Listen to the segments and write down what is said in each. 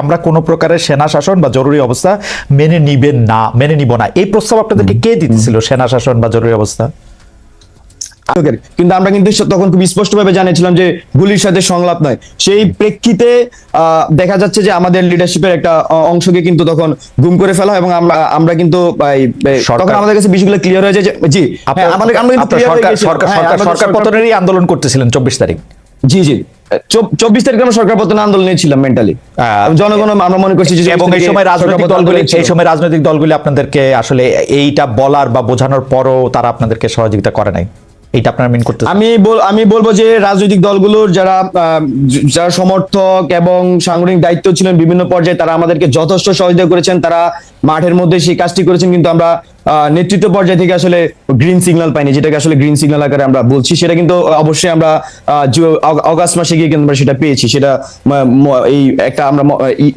আমরা কোনো প্রকারের সেনা শাসন বা জরুরি অবস্থা মেনে নিবেন না মেনে নিব না। এই প্রস্তাব আপনাদেরকে কে দিতেছিল সেনা শাসন বা জরুরি অবস্থা? কিন্তু আমরা কিন্তু তখন খুব স্পষ্টভাবে জানিয়েছিলাম যে গুলির সাথে সংলাপ নয়। সেই প্রেক্ষিতে দেখা যাচ্ছে যে আমাদের লিডারশিপের একটা অংশকে কিন্তু তখন গুম করে ফেলা হয় এবং আমরা আমরা কিন্তু তখন আমাদের কাছে বিষয়গুলো ক্লিয়ার হয়ে যায় জি হ্যাঁ, আমাদের আমরা কিন্তু হয়ে সরকার সরকার পতনেরই আন্দোলন করতেছিলেন চব্বিশ তারিখ। জি জি। চব্বিশ তারিখে আমরা সরকার পতন আন্দোলনে ছিলাম মেন্টালি জনগণ আমরা মনে করছি যে এবং এই সময় রাজনৈতিক দলগুলি। এই সময় রাজনৈতিক দলগুলি আপনাদেরকে আসলে এইটা বলার বা বোঝানোর পরও তারা আপনাদেরকে সহযোগিতা করে নাই এইটা আপনারা মিন করতে আমি আমি বলব যে রাজনৈতিক দলগুলোর যারা যারা সমর্থক এবং সাংগঠনিক দায়িত্ব ছিলেন বিভিন্ন পর্যায়ে তারা আমাদেরকে যথেষ্ট সহযোগিতা করেছেন। তারা মাঠের মধ্যে সেই কাজটি করেছেন কিন্তু আমরা নেতৃত্ব পর্যায়ে থেকে আসলে গ্রিন সিগন্যাল পাইনি যেটাকে আসলে গ্রিন সিগন্যাল আকারে আমরা বলছি। সেটা কিন্তু অবশ্যই আমরা আহ, অগাস্ট মাসে গিয়ে কিন্তু আমরা সেটা পেয়েছি। সেটা এই একটা আমরা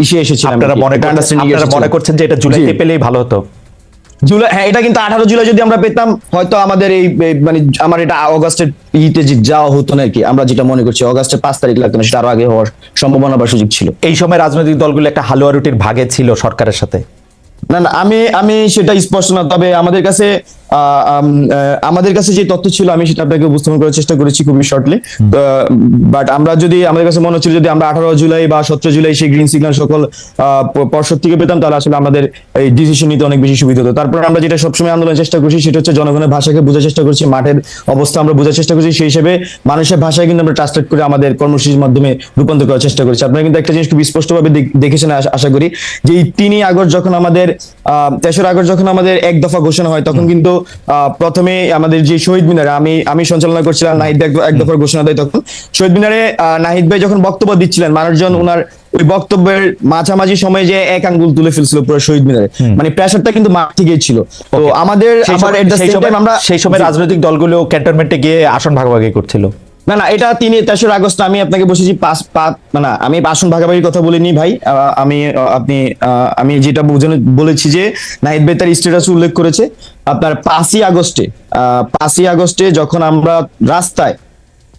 ইসে এসেছিলাম আপনারা মনে। করছেন যে এটা জুলাইতে পেলেই ভালো হতো? জুলাই হ্যাঁ এটা কিন্তু আঠারো জুলাই যদি আমরা পেতাম হয়তো আমাদের এই মানে আমার এটা অগাস্টের ইতে যাওয়া হতো না কি আমরা যেটা মনে করছি অগাস্টের পাঁচ তারিখ লাগতো না সেটা আরও আগে হওয়ার সম্ভাবনা বা সুযোগ ছিল। এই সময় রাজনৈতিক দলগুলো একটা হালুয়া রুটির ভাগে ছিল সরকারের সাথে। না না আমি আমি সেটা স্পষ্ট না তবে আমাদের কাছে আমাদের কাছে যে তথ্য ছিল আমি সেটা আপনাকে উপস্থাপন করার চেষ্টা করেছি খুবই শর্টলি বাট আমরা যদি আমাদের কাছে মনে হচ্ছিল যদি আমরা আঠারো জুলাই বা সতেরো জুলাই সেই গ্রিন সিগন্যাল সকল পর্ষদ থেকে পেতাম তাহলে আসলে আমাদের এই ডিসিশন নিতে অনেক বেশি সুবিধা হতো। তারপর আমরা যেটা সবসময় আন্দোলনের চেষ্টা করছি সেটা হচ্ছে জনগণের ভাষাকে বোঝার চেষ্টা করছি মাঠের অবস্থা আমরা বোঝার চেষ্টা করছি সেই হিসেবে মানুষের ভাষায় কিন্তু আমরা ট্রান্সলেট করে আমাদের কর্মসূচির মাধ্যমে রূপান্তর করার চেষ্টা করছি। আপনারা কিন্তু একটা জিনিস খুব স্পষ্টভাবে দেখেছেন আশা- করি যে এই তিনই আগস্ট যখন আমাদের আহ, তেসরা আগস্ট যখন আমাদের এক দফা ঘোষণা হয় তখন কিন্তু প্রথমে আমাদের যে শহীদ মিনারে আমি আমি সঞ্চালনা করছিলাম নাহিদ এক- দফার ঘোষণা দেয় তখন। শহীদ মিনারে নাহিদ ভাই যখন বক্তব্য দিচ্ছিলেন মানুষজন ওনার ওই বক্তব্যের মাঝামাঝি সময়ে যে এক আঙ্গুল তুলে ফেলছিল পুরো শহীদ মিনারে। মানে প্রেশারটা কিন্তু মাঠ থেকেই ছিল। তো আমাদের আমার সেই সময় রাজনৈতিক দলগুলো ক্যান্টনমেন্টে গিয়ে আসন ভাগাভাগি করছিল। না না এটা তিনি তেসরা আগস্ট আমি আপনাকে বসেছি পাঁচ পাঁচ না আমি আসন ভাগাভাগির কথা বলিনি ভাই। আমি আপনি আহ, আমি যেটা বলেছি যে নাহিদ ভাই তার স্ট্যাটাস উল্লেখ করেছে। আপনার পাঁচই আগস্টে পাঁচই আগস্টে যখন আমরা রাস্তায়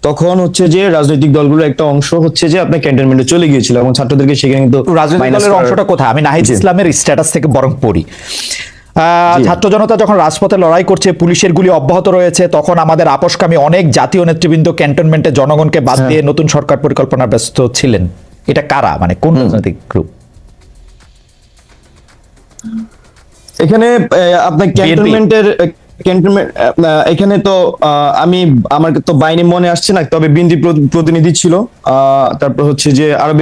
তখন হচ্ছে যে রাজনৈতিক দলগুলোর একটা অংশ হচ্ছে যে আপনার ক্যান্টনমেন্টে চলে গিয়েছিল এবং ছাত্রদেরকে সেখানে কিন্তু রাজনৈতিক দলের অংশটা কোথায়? আমি নাহিদ ইসলামের স্ট্যাটাস থেকে বরং পড়ি। ছাত্র জনতা যখন রাজপথে লড়াই করছে পুলিশের গুলি অব্যাহত রয়েছে তখন আমাদের আপসকামী অনেক জাতীয় নেতৃবৃন্দ ক্যান্টনমেন্টে জনগণকে বাদ হ্যাঁ। দিয়ে নতুন সরকার পরিকল্পনা ব্যস্ত ছিলেন। এটা কারা? মানে কোন রাজনৈতিক গ্রুপ এখানে আপনার ক্যান্টনমেন্টের ক্যান্টনমেন্ট এখানে তো আহ, আমি আমার তো বাইনে মনে আসছে না তবে বিন্দি প্রতিনিধি ছিল। আহ, তারপর হচ্ছে যে আরও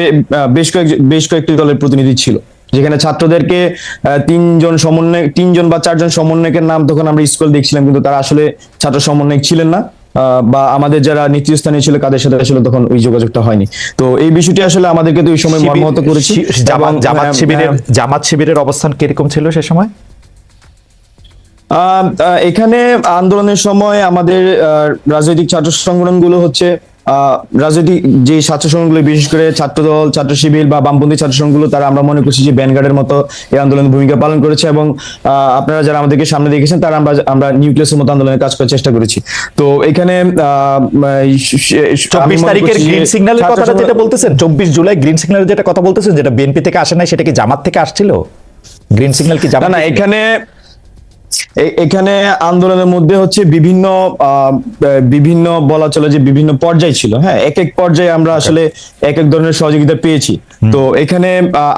বেশ কয়েক বেশ কয়েকটি দলের প্রতিনিধি ছিল। যেখানে ছাত্রদেরকে তিনজন সমন্বয় তিনজন বা চারজন সমন্বয়কের নাম তখন আমরা স্কুল দেখছিলাম কিন্তু তারা আসলে ছাত্র সমন্বয়ক ছিলেন না। বা আমাদের যারা নেতৃস্থানীয় ছিল কাদের সাথে আসলে তখন ওই যোগাযোগটা হয়নি। তো এই বিষয়টি আসলে আমাদেরকে তো ওই সময় মর্মাহত করেছি। জামাত জামাত আহ, শিবিরের জামাত শিবিরের অবস্থান কীরকম ছিল সে সময়? এখানে আন্দোলনের সময় আমাদের আহ, রাজনৈতিক ছাত্র সংগঠনগুলো হচ্ছে রাজনৈতিক যে ছাত্র সংগঠনগুলো বিশেষ করে ছাত্রদল ছাত্র শিবির বা বামপন্থী ছাত্র সংঘগুলো তারা আমরা মনে করছি যে ব্যানগার্ডের মতো এই আন্দোলনের ভূমিকা পালন করেছে এবং আপনারা যারা আমাদেরকে সামনে দেখেছেন তারা আমরা আমরা নিউক্লিয়াসের মতো আন্দোলনের কাজ করার চেষ্টা করেছি। তো এখানে চব্বিশ তারিখের গ্রিন সিগন্যালের কথাটা যেটা বলতেছেন চব্বিশ জুলাই গ্রিন সিগন্যালের যেটা কথা বলতেছেন যেটা বিএনপি থেকে আসে নাই সেটা কি জামাত থেকে আসছিল? গ্রিন সিগন্যাল কি জামাত না এখানে এখানে আন্দোলনের মধ্যে হচ্ছে বিভিন্ন বিভিন্ন বলা চলে যে বিভিন্ন পর্যায় ছিল। হ্যাঁ এক এক পর্যায়ে আমরা আসলে এক এক ধরনের সহযোগিতা পেয়েছি। তো এখানে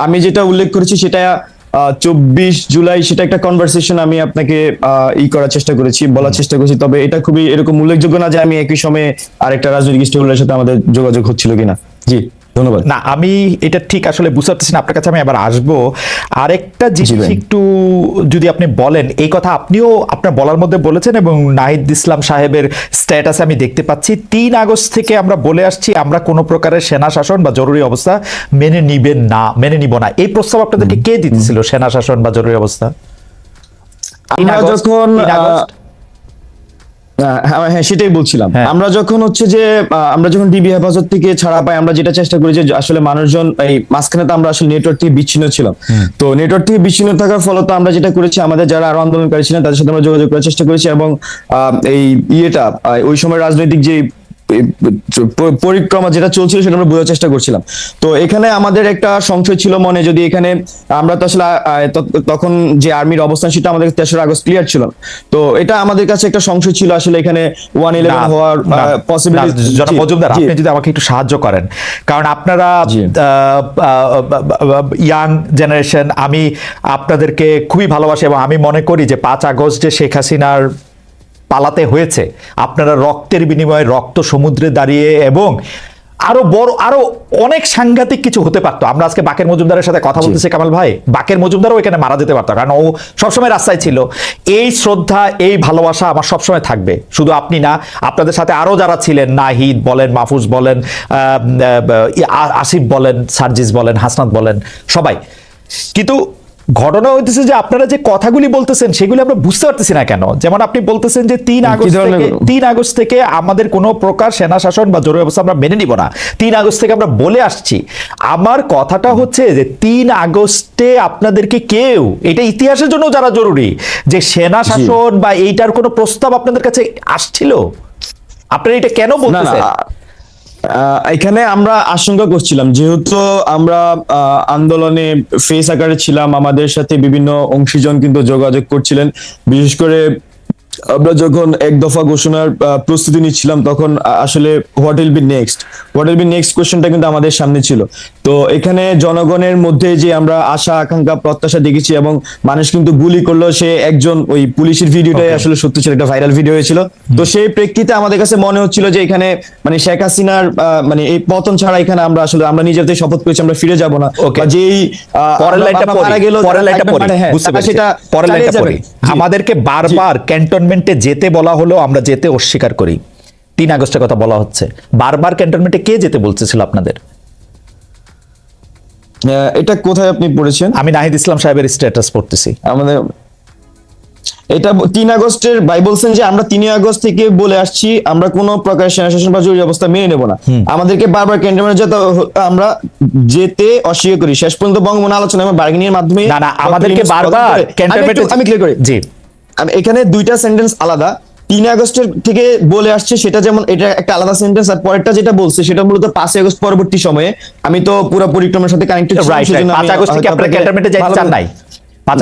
আমি যেটা উল্লেখ করেছি সেটা চব্বিশ জুলাই সেটা একটা কনভারসেশন আমি আপনাকে আহ, ই করার চেষ্টা করেছি বলার চেষ্টা করেছি। তবে এটা খুবই এরকম উল্লেখযোগ্য না যে আমি একই সময়ে আরেকটা রাজনৈতিক স্টেকের সাথে আমাদের যোগাযোগ হচ্ছিল কিনা। জি ধন্যবাদ। না আমি এটা ঠিক আসলে বুঝতে পারতেছি না। আপনার কাছে আমি আবার আসব। আরেকটা জিনিস একটু যদি আপনি বলেন এই কথা আপনিও আপনার বলার মধ্যে বলেছেন এবং নাহিদ ইসলাম সাহেবের স্ট্যাটাসে আমি দেখতে পাচ্ছি। তিন আগস্ট থেকে আমরা বলে আসছি আমরা কোনো প্রকারের সেনা শাসন বা জরুরি অবস্থা মেনে নিবেন না মেনে নিব না। এই প্রস্তাব আপনাদেরকে কে দিতেছিল সেনা শাসন বা জরুরি অবস্থা? আমরা যখন হ্যাঁ হ্যাঁ, সেটাই বলছিলাম। হ্যাঁ। আমরা যখন হচ্ছে যে আমরা যখন ডিবি হেফাজত থেকে ছাড়া পাই আমরা যেটা চেষ্টা করি যে আসলে মানুষজন এই মাঝখানে তো আমরা আসলে নেটওয়ার্ক থেকে বিচ্ছিন্ন ছিলাম। তো নেটওয়ার্ক থেকে বিচ্ছিন্ন থাকার ফলে তো আমরা যেটা করেছি আমাদের যারা আরও আন্দোলনকারী ছিলেন তাদের সাথে আমরা যোগাযোগ করার চেষ্টা করেছি এবং আহ, এই ইয়েটা ওই সময় রাজনৈতিক যে পরিক্রমা যেটা চলছিল সেটা আমরা বোঝার চেষ্টা করছিলাম। তো এখানে আমাদের একটা সংশয় ছিল মনে যদি এখানে আমরা তো আসলে তখন যে আর্মির অবস্থান সেটা আমাদের তেসরা আগস্ট ক্লিয়ার ছিল। তো এটা আমাদের কাছে একটা সংশয় ছিল আসলে এখানে ওয়ান ইলেভেন হওয়ার পসিবিলিটি জনাব মজুমদার আপনি যদি আমাকে একটু সাহায্য করেন। কারণ আপনারা। ইয়াং জেনারেশন আমি আপনাদেরকে খুবই ভালোবাসি এবং আমি মনে করি যে পাঁচ আগস্ট যে শেখ হাসিনার পালাতে হয়েছে। আপনারা রক্তের বিনিময়ে রক্ত সমুদ্রে দাঁড়িয়ে এবং আরও বড় আরও অনেক সাংঘাতিক কিছু হতে পারতো। আমরা আজকে বাকের মজুমদারের সাথে কথা বলতেছি কামাল ভাই। বাকের মজুমদারও এখানে মারা যেতে পারতো কারণ ও সবসময় রাস্তায় ছিল। এই শ্রদ্ধা এই ভালোবাসা আমার সবসময় থাকবে। শুধু আপনি না আপনাদের সাথে আরও যারা ছিলেন নাহিদ বলেন মাহফুজ বলেন আসিফ বলেন সার্জিস বলেন হাসনাত বলেন সবাই। কিন্তু ঘটনা হইতেছে যে আপনারা যে কথাগুলি বলতেছেন সেগুলি আমরা বুঝতে পারতেছি না কেন? যেমন আপনি বলতেছেন যে তিন আগস্ট থেকে তিন আগস্ট থেকে আমাদের কোনো প্রকার সেনা শাসন বা জরুরি অবস্থা আমরা মেনে নিব না। তিন আগস্ট থেকে আমরা বলে আসছি। আমার কথাটা হচ্ছে যে তিন আগস্টে আপনাদেরকে কেউ এটা ইতিহাসের জন্য যারা জরুরি যে সেনা শাসন বা এইটার কোনো প্রস্তাব আপনাদের কাছে আসছিল? আপনারা এটা কেন বলতেছেন? এখানে আমরা আশঙ্কা করছিলাম, যেহেতু আমরা আন্দোলনে ফেস আকারে ছিলাম, আমাদের সাথে বিভিন্ন অংশীজন কিন্তু যোগাযোগ করছিলেন, বিশেষ করে আমরা যখন এক দফা ঘোষণার প্রস্তুতি নিচ্ছিলাম তখন আসলে what will be next what will be next কোশ্চেনটা কিন্তু আমাদের সামনে ছিল। তো এখানে জনগণের মধ্যে যে আমরা আশা আকাঙ্ক্ষা প্রত্যাশা দেখেছি এবং মানুষ কিন্তু গুলি করল সে একজন ওই পুলিশের ভিডিওটাই আসলে সত্য ছিল একটা ভাইরাল ভিডিও হয়েছিল। তো সেই প্রেক্ষিতে আমাদের কাছে মনে হচ্ছিল যে এখানে মানে শেখ হাসিনার মানে এই পতন ছাড়া এখানে আমরা আসলে আমরা নিজেদের শপথ করেছি আমরা ফিরে যাব না। যেই পরের লাইনটা গেলেও পরের লাইনটা হ্যাঁ, বুঝতে পেরেছি। সেটা পরের লাইনটা। পড়ি। আমাদেরকে বারবার ক্যান্টনমেন্টে যেতে বলা হলো আমরা যেতে অস্বীকার করি। তিন আগস্টের কথা বলা হচ্ছে। বারবার ক্যান্টনমেন্টে কে যেতে বলতেছিল আপনাদের? এটা কোথায় আপনি পড়েছেন? আমি নাহিদ ইসলাম সাহেবের স্ট্যাটাস পড়তেছি। আমাদের এটা তিন আগস্টের ভাই বলছেন যে আমরা তিন আগস্ট থেকে বলে আসছি আমরা কোনো প্রকার সেনা শাসন বা জরুরি অবস্থা মেনে নেব না। আমাদেরকে বারবার ক্যান্টনমেন্টে যেতে আমরা যেতে অস্বীকার করি। শেষ পর্যন্ত বঙ্গবন্ধু আলোচনা এবং বার্গেনিং এর মাধ্যমে না না আমাদেরকে বারবার ক্যান্টনমেন্টে আমি ক্লিয়ার করি। জি। এখানে দুইটা সেন্টেন্স আলাদা। তিন আগস্টের থেকে বলে আসছে সেটা যেমন এটা একটা আলাদা সেন্টেন্স আর পরেরটা যেটা বলছে সেটা মূলত পাঁচই আগস্ট পরবর্তী সময়ে। আমি তো পুরো পরিক্রমার সাথে কানেক্টেড পাঁচ আগস্ট থেকে আপনারা ক্যান্টনমেন্টে যাইতে চান নাই। পাঁচ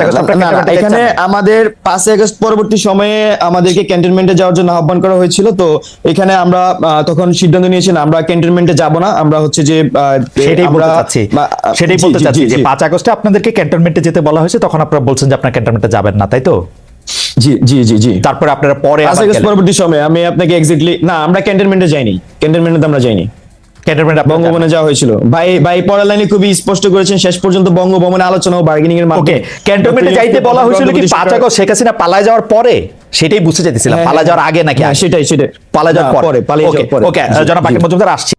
এখানে। আমাদের পাঁচই আগস্ট পরবর্তী সময়ে আমাদেরকে ক্যান্টনমেন্টে যাওয়ার জন্য আহ্বান করা হয়েছিল। তো এখানে আমরা তখন সিদ্ধান্ত নিয়েছিলাম আমরা ক্যান্টনমেন্টে যাব না। আমরা হচ্ছে যে সেটাই বলতে চাচ্ছি। সেটাই বলতে চাচ্ছি যে পাঁচ আগস্টে আপনাদেরকে ক্যান্টনমেন্টে যেতে বলা হয়েছে তখন আপনারা বলছেন যে আপনারা ক্যান্টনমেন্টে যাবেন না তাই তো? জি জি জি জি। তারপরে আপনারা পরে গেলেন। পরবর্তী সময়ে আমি আপনাকে এক্স্যাক্টলি না আমরা ক্যান্টনমেন্টে যাইনি। ক্যান্টনমেন্টে আমরা যাইনি। ক্যান্টনমেন্টে। বঙ্গভবনে যাওয়া হয়েছিল। ভাই ভাই পরের লাইনে খুবই স্পষ্ট করেছেন শেষ পর্যন্ত বঙ্গভবনে আলোচনা ও বার্গেনিং এর মাধ্যমে। ক্যান্টনমেন্টে যাইতে বলা হয়েছিল কি পাঁচ আগস্ট শেখ হাসিনা পালায় যাওয়ার পরে? সেটাই বুঝতে চাইতেছিলাম পালা যাওয়ার আগে নাকি হ্যাঁ, সেটাই সেটাই। পালা যাওয়ার পরে। পালিয়ে ওকে যাওয়ার পরে। ওকে জনাব। মজুমদার আসছি।